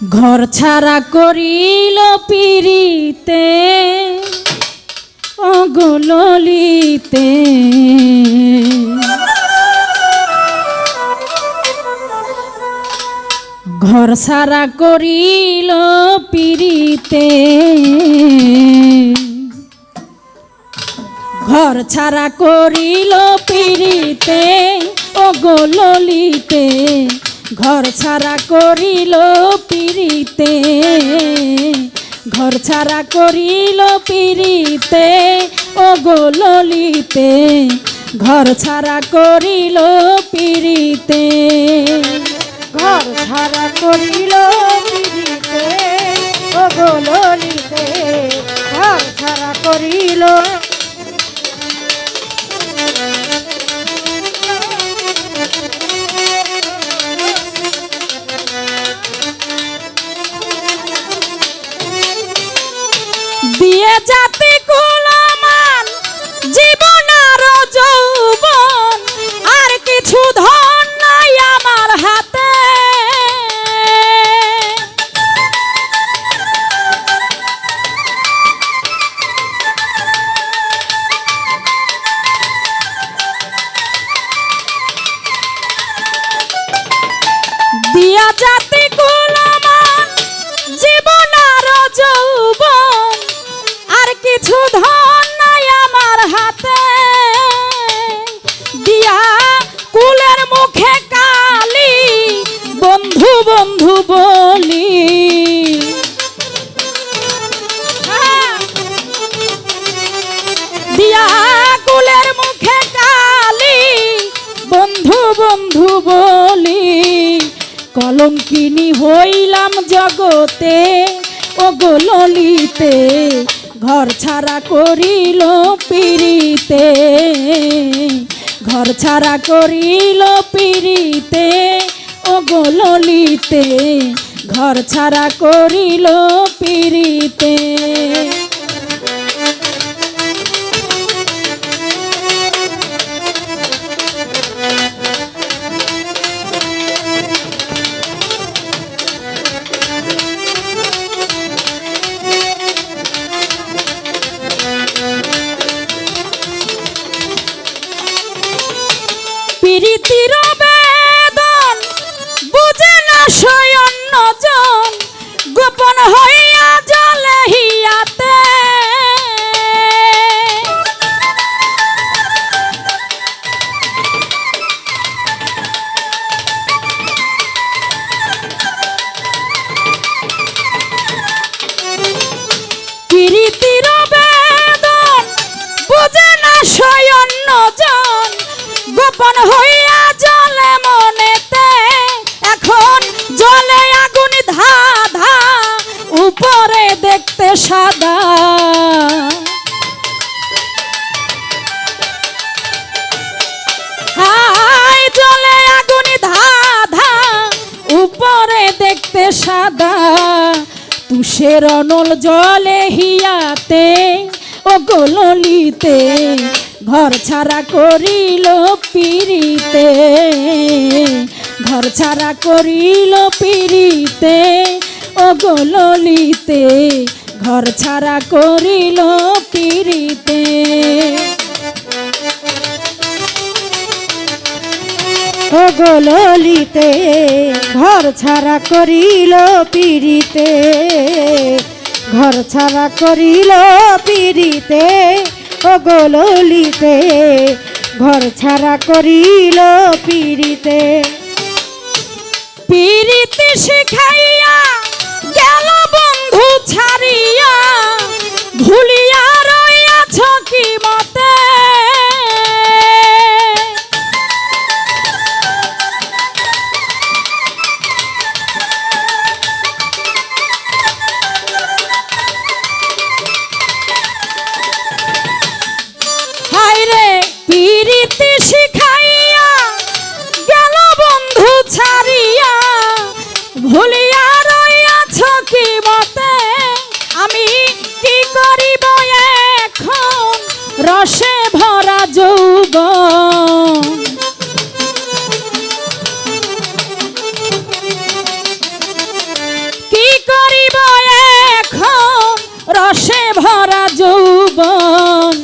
ঘর ছাড়া করিল পিরিতে অগললিতে ঘর সারা করিল পিরিতে ঘর ছাড়া করিল পিরিতে ও গোললিতে ঘর ছাড়া করিল পিরিতে ঘর ছাড়া করিল পিরিতে ও গোললিতে ঘর ছাড়া করিল পিরিতে ঘর ছাড়া করিল পিড়িতে ও গোললিতে জাতি জীবন আর আর কিছু ধন নাই আমার হাতে। দিয়া কুলের মুখে কালি, বন্ধু বন্ধু বলি। কুলের মুখে কালি, বন্ধু কলঙ্কিনী হইলাম জগতে ও গোললিতে ঘর ছাড়া করিল পিরিতে ঘর ছাড়া করিল পিরিতে ও গোললিতে ঘর ছাড়া করিল পিরিতে গোপন হইয়া জলে মনেতে। এখন জলে আগুন ধা ধা উপরে দেখতে সাদা। হাই জলে আগুন ধা ধা উপরে দেখতে সাদা। তুষের অনল জলে হিয়াতে, ও গোললিতে ঘর ছাড়া করিল পিড়িতে, ঘর ছাড়া করিল পিড়িতে, ও গোললিতে ঘর ছাড়া করিল পিরিতে ও গোললিতে ঘর ছাড়া করিল পিড়িতে, ঘর ছাড়া করিল পিড়িতে গোললিতে ঘর ছাড়া করিল পিড়িতে। পিড়িতে শিখাইয়া ভরা যৌবন,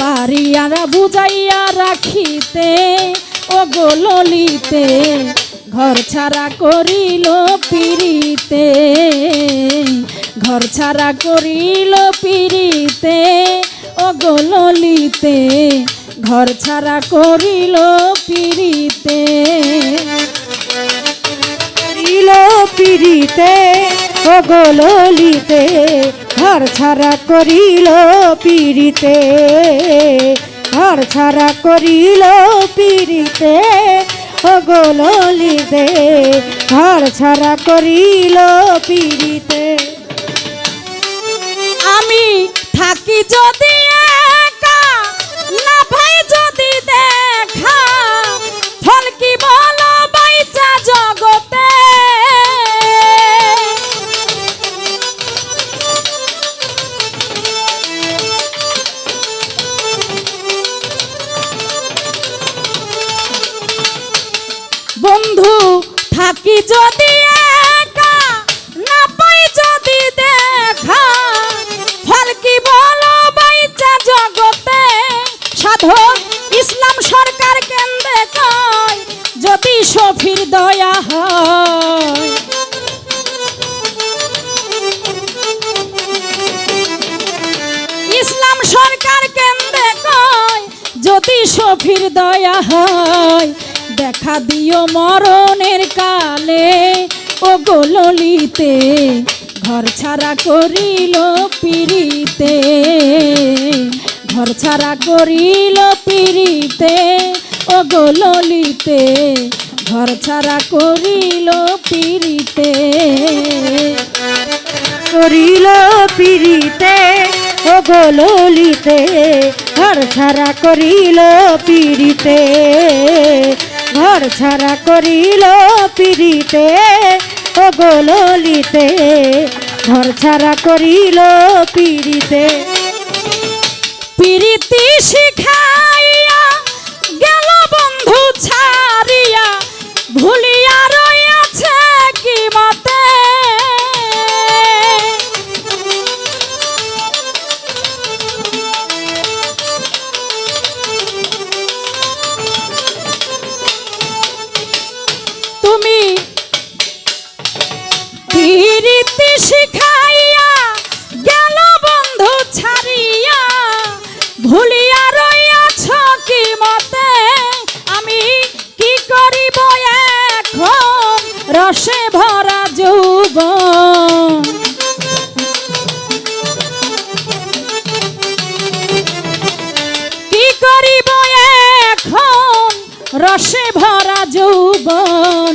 পারিয়ারা বুঝাইয়া রাখিতে, ও গোললিতে ঘর ছাড়া করিল পিরিতে ঘর ছাড়া করিল পিরিতে ও গোললিতে ঘর ছাড়া করিল পিরিতে করিল পিড়িতে, ও গোললিতে ঘর ছাড়া করিল পিড়িতে, ঘর ছাড়া করিল পিড়িতে, ও গোললিতে ঘর ছাড়া করিল পিড়িতে। আমি থাকি যদি থাকি যদি একা, না পাই যদি দেখা, ফল কি বলো বাইচা জগতে? সাধক, ইসলাম সরকার কেন্দ্রে কয়, যদি সফির দয়া হয়। ইসলাম সরকার কেন্দ্রে কয়, যদি সফির দয়া হয়। দেখা দিও মরণের কালে। ও গোললিতে ঘর ছাড়া করিল পিড়িতে। ঘর ছাড়া করিল পিড়িতে, ও গোললিতে ঘর ছাড়া করিল পিড়িতে। করিল পিড়িতে, ও গোললিতে ঘর ছাড়া করিল পিড়িতে। ঘর ছাড়া করিল পিড়িতে ও গোললিতে ঘর ছাড়া করিল পিড়িতে। পিড়িতি শিখাইয়া ভরা যৌবন,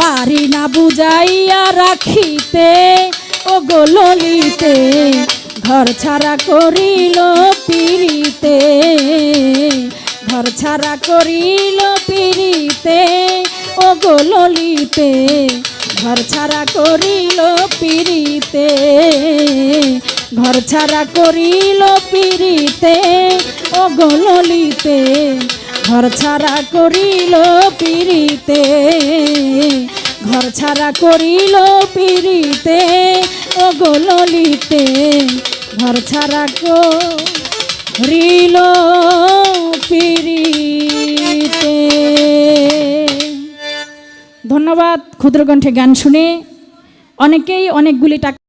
পারি না বুঝাইয়া রাখিতে। ও গোললিতে ঘর ছাড়া করিল পিড়িতে। ঘর ছাড়া করিল পিড়িতে ও গোললিতে ঘর ছাড়া করিল পিড়িতে। ঘর ছাড়া করিল পিড়িতে ও গোললিতে ঘর ছাড়া করিল পিড়িতে, ঘর ছাড়া করিল পিড়িতে ও গোললিতে ঘর ছাড়া করিল পিড়িতে। ধন্যবাদ ক্ষুদ্রকণ্ঠে গান শুনে। অনেকেই অনেকগুলি টাকা